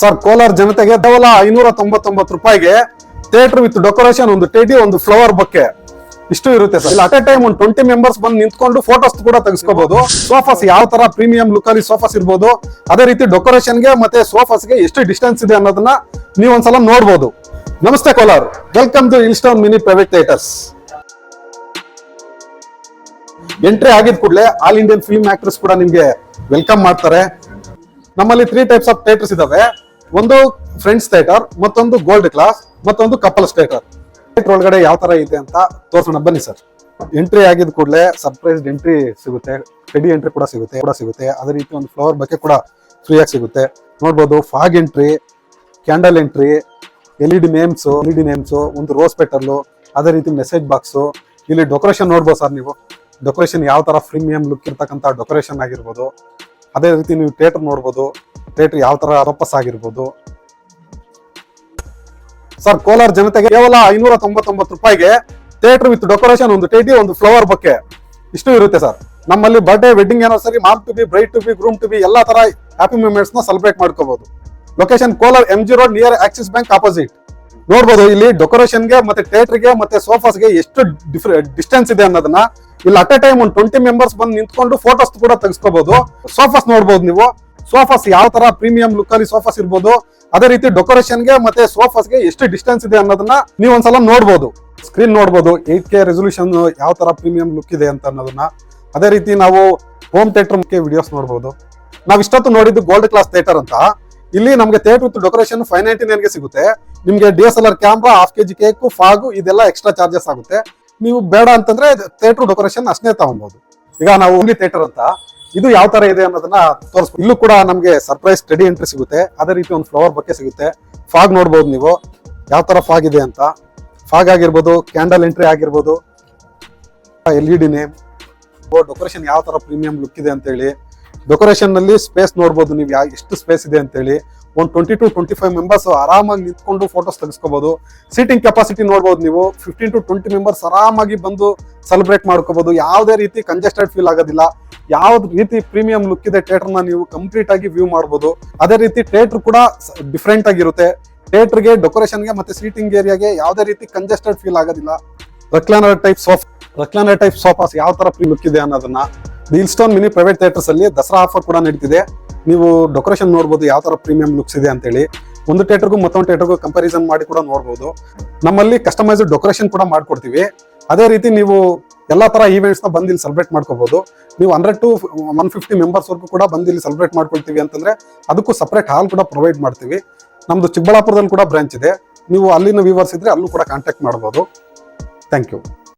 Sir Kolar ಜನತೆಗೆ ಕೇವಲ ಐನೂರ ತೊಂಬತ್ತೊಂಬತ್ತು ರೂಪಾಯಿಗೆ ಥಿಯೇಟರ್ ವಿತ್ ಡೆಕೋರೇಷನ್ ಒಂದು ಟೇಟಿ ಒಂದು ಫ್ಲವರ್ ಬೊಕ್ಕೆ. ಇಷ್ಟು ಇರುತ್ತೆ ಸರ್ ಅಟ್ ಎ ಟೈಮ್ ಒಂದು ಟ್ವೆಂಟಿ ಮೆಂಬರ್ಸ್ ಬಂದು ನಿಂತ್ಕೊಂಡು ಫೋಟೋಸ್ ಕೂಡ ತೆಗೆಸ್ಕೋಬಹುದು ಸೋಫಾಸ್ ಯಾವ ತರ ಪ್ರೀಮಿಯಂ ಲುಕ್ ಅಲ್ಲಿ ಸೋಫಾಸ್ ಇರ್ಬೋದು, ಅದೇ ರೀತಿ ಡೆಕೋರೇಷನ್ಗೆ ಮತ್ತೆ ಸೋಫಾಸ್ಗೆ ಎಷ್ಟು ಡಿಸ್ಟೆನ್ಸ್ ಇದೆ ಅನ್ನೋದನ್ನ ನೀವು ಒಂದ್ಸಲ ನೋಡ್ಬೋದು. ನಮಸ್ತೆ ಕೋಲಾರ್. ವೆಲ್ಕಮ್ ಟು ಇಲ್ಸ್ಟೌನ್ ಮಿನಿ ಪ್ರೈವೇಟ್ ಥಿಯೇಟರ್ಸ್ ಎಂಟ್ರಿ ಆಗಿದ ಕೂಡಲೇ ಆಲ್ ಇಂಡಿಯನ್ ಫಿಲ್ಮ್ ಆಕ್ಟರ್ಸ್ ಕೂಡ ನಿಮ್ಗೆ ವೆಲ್ಕಮ್ ಮಾಡ್ತಾರೆ. ನಮ್ಮಲ್ಲಿ ತ್ರೀ ಟೈಪ್ಸ್ ಆಫ್ ಥಿಯೇಟರ್ಸ್ ಇದಾವೆ. ಒಂದು ಫ್ರೆಂಡ್ಸ್ ಥಿಯೇಟರ್ ಮತ್ತೊಂದು ಗೋಲ್ಡ್ ಕ್ಲಾಸ್ ಮತ್ತೊಂದು ಕಪಲ್ಸ್ ಸ್ಟೇಟರ್ ಥಿಯೇಟರ್ ಒಳಗಡೆ ಯಾವ ತರ ಇದೆ ಅಂತ ತೋರ್ಸೋಣ. ಬನ್ನಿ ಸರ್ ಎಂಟ್ರಿ ಆಗಿದ ಕೂಡಲೇ ಸರ್ಪ್ರೈಸ್ಡ್ ಎಂಟ್ರಿ ಸಿಗುತ್ತೆ. ಟೆಡಿ ಎಂಟ್ರಿ ಕೂಡ ಸಿಗುತ್ತೆ ಕೂಡ ಸಿಗುತ್ತೆ. ಅದೇ ರೀತಿ ಒಂದು ಫ್ಲವರ್ ಬಗ್ಗೆ ಕೂಡ ಫ್ರೀಯಾಗಿ ಸಿಗುತ್ತೆ. ನೋಡ್ಬೋದು fog entry candle entry L E D names L E D names ಒಂದು ರೋಸ್ ಪೆಟಲ್ಲು ಅದೇ ರೀತಿ ಮೆಸೇಜ್ ಬಾಕ್ಸು ಇಲ್ಲಿ ಡೆಕೋರೇಷನ್ ನೋಡ್ಬೋದು ಸರ್ ನೀವು. ಡೆಕೋರೇಷನ್ ಯಾವ ತರ ಪ್ರೀಮಿಯಂ ಲುಕ್ ಇರ್ತಕ್ಕಂಥ ಡೆಕೋರೇಷನ್ ಆಗಿರ್ಬೋದು. ಅದೇ ರೀತಿ ನೀವು ಥಿಯೇಟರ್ ನೋಡ್ಬೋದು. ಥಿಯೇಟರ್ ಯಾವ ತರ ಪರ್ಪಸ್ ಆಗಿರ್ಬೋದು ಸರ್, ಕೋಲಾರ ಜನತೆಗೆ ಕೇವಲ ಐನೂರ ತೊಂಬತ್ತೊಂಬತ್ತು ರೂಪಾಯಿಗೆ ಥಿಯೇಟರ್ ವಿತ್ ಡೆಕೋರೇಷನ್ ಒಂದು ಟೇಟಿ ಒಂದು ಫ್ಲವರ್ ಬಕ್ಕೆ ಇಷ್ಟು ಇರುತ್ತೆ ಸರ್. ನಮ್ಮಲ್ಲಿ birthday wedding anniversary mom to be bride to be groom to be ಎಲ್ಲ ತರ ಹ್ಯಾಪಿ ಮೂಮೆಂಟ್ಸ್ನ ಸೆಲೆಬ್ರೇಟ್ ಮಾಡ್ಕೋಬಹುದು location Kolar M G road near Axis bank opposite ನೋಡ್ಬೋದು, ಇಲ್ಲಿ ಡೆಕೋರೇಷನ್ಗೆ ಮತ್ತೆ ಥಿಯೇಟರ್ಗೆ ಮತ್ತೆ ಸೋಫಾಸ್ಗೆ ಎಷ್ಟು ಡಿಸ್ಟೆನ್ಸ್ ಇದೆ ಅನ್ನೋದನ್ನ. ಇಲ್ಲಿ ಅಟ್ ಎ ಟೈಮ್ ಒಂದು ಟ್ವೆಂಟಿ ಮೆಂಬರ್ಸ್ ಬಂದು ನಿಂತ್ಕೊಂಡು ಫೋಟೋಸ್ ಕೂಡ ತೆಗೆಸ್ಕೋಬಹುದು ಸೋಫಾಸ್ ನೋಡ್ಬೋದು ನೀವು. ಸೋಫಾಸ್ ಯಾವ ತರ ಪ್ರೀಮಿಯಂ ಲುಕ್ ಅಲ್ಲಿ ಸೋಫಾಸ್ ಇರ್ಬೋದು, ಅದೇ ರೀತಿ ಡೆಕೋರೇಷನ್ಗೆ ಮತ್ತೆ ಸೋಫಾಸ್ಗೆ ಎಷ್ಟು ಡಿಸ್ಟೆನ್ಸ್ ಇದೆ ಅನ್ನೋದನ್ನ ನೀವು ಒಂದ್ಸಲ ನೋಡ್ಬೋದು. ಸ್ಕ್ರೀನ್ ನೋಡ್ಬೋದು ಏಟ್ ಕೆ ರೆಸೊಲ್ಯೂಷನ್ ಯಾವ ತರ ಪ್ರೀಮಿಯಂ ಲುಕ್ ಇದೆ ಅಂತ ಅನ್ನೋದನ್ನ. ಅದೇ ರೀತಿ ನಾವು ಹೋಮ್ ಥಿಯೇಟರ್ ಮುಖ್ಯ ವಿಡಿಯೋಸ್ ನೋಡ್ಬೋದು. ನಾವು ಇಷ್ಟೊತ್ತು ನೋಡಿದ್ದು ಗೋಲ್ಡ್ ಕ್ಲಾಸ್ ಥಿಯೇಟರ್ ಅಂತ. ಇಲ್ಲಿ ನಮಗೆ theatre with decoration five ninety ನೈನ್ಗೆ ಸಿಗುತ್ತೆ. ನಿಮಗೆ D S L R camera half KG cake fog ಇದೆಲ್ಲ ಎಕ್ಸ್ಟ್ರಾ ಚಾರ್ಜಸ್ ಆಗುತ್ತೆ. ನೀವು ಬೇಡ ಅಂತಂದ್ರೆ ಥಿಯೇಟರ್ ಡೆಕೋರೇಷನ್ ಅಷ್ಟೇ ತಗೊಬಹುದು ಈಗ ನಾವು ಓನ್ಲಿ ಥಿಯೇಟರ್ ಅಂತ. ಇದು ಯಾವ ತರ ಇದೆ ಅನ್ನೋದನ್ನ ತೋರಿಸ್ಬೋದು ಇಲ್ಲೂ ಕೂಡ ನಮಗೆ ಸರ್ಪ್ರೈಸ್ ಸ್ಟಡಿ ಎಂಟ್ರಿ ಸಿಗುತ್ತೆ. ಅದೇ ರೀತಿ ಒಂದು ಫ್ಲವರ್ ಬಕ್ಕೆ ಸಿಗುತ್ತೆ. ಫಾಗ್ ನೋಡ್ಬೋದು ನೀವು. ಯಾವ ತರ ಫಾಗ್ ಇದೆ ಅಂತ. ಫಾಗ್ ಆಗಿರ್ಬೋದು ಕ್ಯಾಂಡಲ್ ಎಂಟ್ರಿ ಆಗಿರ್ಬೋದು L E D name decoration ಯಾವ ತರ ಪ್ರೀಮಿಯಂ ಲುಕ್ ಇದೆ ಅಂತ ಹೇಳಿ ಡೆಕೋರೇಷನ್ನಲ್ಲಿ ಸ್ಪೇಸ್ ನೋಡ್ಬೋದು ನೀವು ಯಾ ಎಷ್ಟು ಸ್ಪೇಸ್ ಇದೆ ಅಂತ ಹೇಳಿ ಒಂದು twenty two twenty five members ಆರಾಮಾಗಿ ನಿಂತ್ಕೊಂಡು ಫೋಟೋಸ್ ತೆಗೆಸ್ಕೋಬಹುದು ಸೀಟಿಂಗ್ ಕೆಪಾಸಿಟಿ ನೋಡ್ಬೋದು ನೀವು. ಫಿಫ್ಟೀನ್ ಟು ಟ್ವೆಂಟಿ ಮೆಂಬರ್ಸ್ ಆರಾಮಾಗಿ ಬಂದು ಸೆಲೆಬ್ರೇಟ್ ಮಾಡ್ಕೋಬಹುದು ಯಾವುದೇ ರೀತಿ ಕಂಜೆಸ್ಟೆಡ್ ಫೀಲ್ ಆಗೋದಿಲ್ಲ. ಯಾವ ರೀತಿ ಪ್ರೀಮಿಯಂ ಲುಕ್ ಇದೆ ಥಿಯೇಟರ್ನ ನೀವು ಕಂಪ್ಲೀಟ್ ಆಗಿ ವ್ಯೂ ಮಾಡ್ಬೋದು. ಅದೇ ರೀತಿ ಥಿಯೇಟರ್ ಕೂಡ ಡಿಫ್ರೆಂಟ್ ಆಗಿರುತ್ತೆ. ಥಿಯೇಟರ್ಗೆ ಗೆ ಡೆಕೋರೇಷನ್ಗೆ ಮತ್ತೆ ಸೀಟಿಂಗ್ ಏರಿಯಾಗೆ ಯಾವುದೇ ರೀತಿ ಕಂಜೆಸ್ಟೆಡ್ ಫೀಲ್ ಆಗೋದಿಲ್ಲ. Recliner type sofa recliner type sofas ಯಾವ ತರ ಲುಕ್ ಇದೆ ಅನ್ನೋದನ್ನ ಸ್ಟೋನ್ ಮಿನಿ ಪ್ರೈವೇಟ್ ಥಿಯೇಟರ್ಸ್ ಅಲ್ಲಿ ದಸರಾ ಆಫರ್ ಕೂಡ ನಡೀತಿದೆ. ನೀವು ಡೆಕೋರೇಷನ್ ನೋಡ್ಬೋದು, ಯಾವ ತರ ಪ್ರೀಮಿಯಂ ಲುಕ್ಸ್ ಇದೆ ಅಂತೇಳಿ. ಒಂದು ಥಿಯೇಟರ್ಗೂ ಮತ್ತೊಂದು ಥಿಯೇಟರ್ಗೂ ಕಂಪಾರಿಸನ್ ಮಾಡಿ ಕೂಡ ನೋಡ್ಬೋದು. ನಮ್ಮಲ್ಲಿ ಕಸ್ಟಮೈಸ್ ಡೆಕೋರೇಷನ್ ಕೂಡ ಮಾಡ್ಕೊಡ್ತೀವಿ. ಅದೇ ರೀತಿ ನೀವು ಎಲ್ಲ ತರ ಈವೆಂಟ್ಸ್ನ ಬಂದು ಇಲ್ಲಿ ಸೆಲೆಬ್ರೇಟ್ ಮಾಡ್ಕೋಬಹುದು ನೀವು hundred two one fifty members ವರ್ಗೂ ಕೂಡ ಬಂದು ಇಲ್ಲಿ ಸೆಲೆಬ್ರೇಟ್ ಮಾಡ್ಕೊಳ್ತೀವಿ ಅಂತಂದ್ರೆ ಅದಕ್ಕೂ ಸಪ್ರೇಟ್ ಹಾಲ್ ಕೂಡ ಪ್ರೊವೈಡ್ ಮಾಡ್ತೀವಿ. ನಮ್ದು ಚಿಕ್ಕಬಳ್ಳಾಪುರದಲ್ಲಿ ಕೂಡ ಬ್ರಾಂಚ್ ಇದೆ. ನೀವು ಅಲ್ಲಿನ ವ್ಯೂವರ್ಸ್ ಇದ್ರೆ ಅಲ್ಲೂ ಕೂಡ ಕಾಂಟ್ಯಾಕ್ಟ್ ಮಾಡ್ಬೋದು. Thank you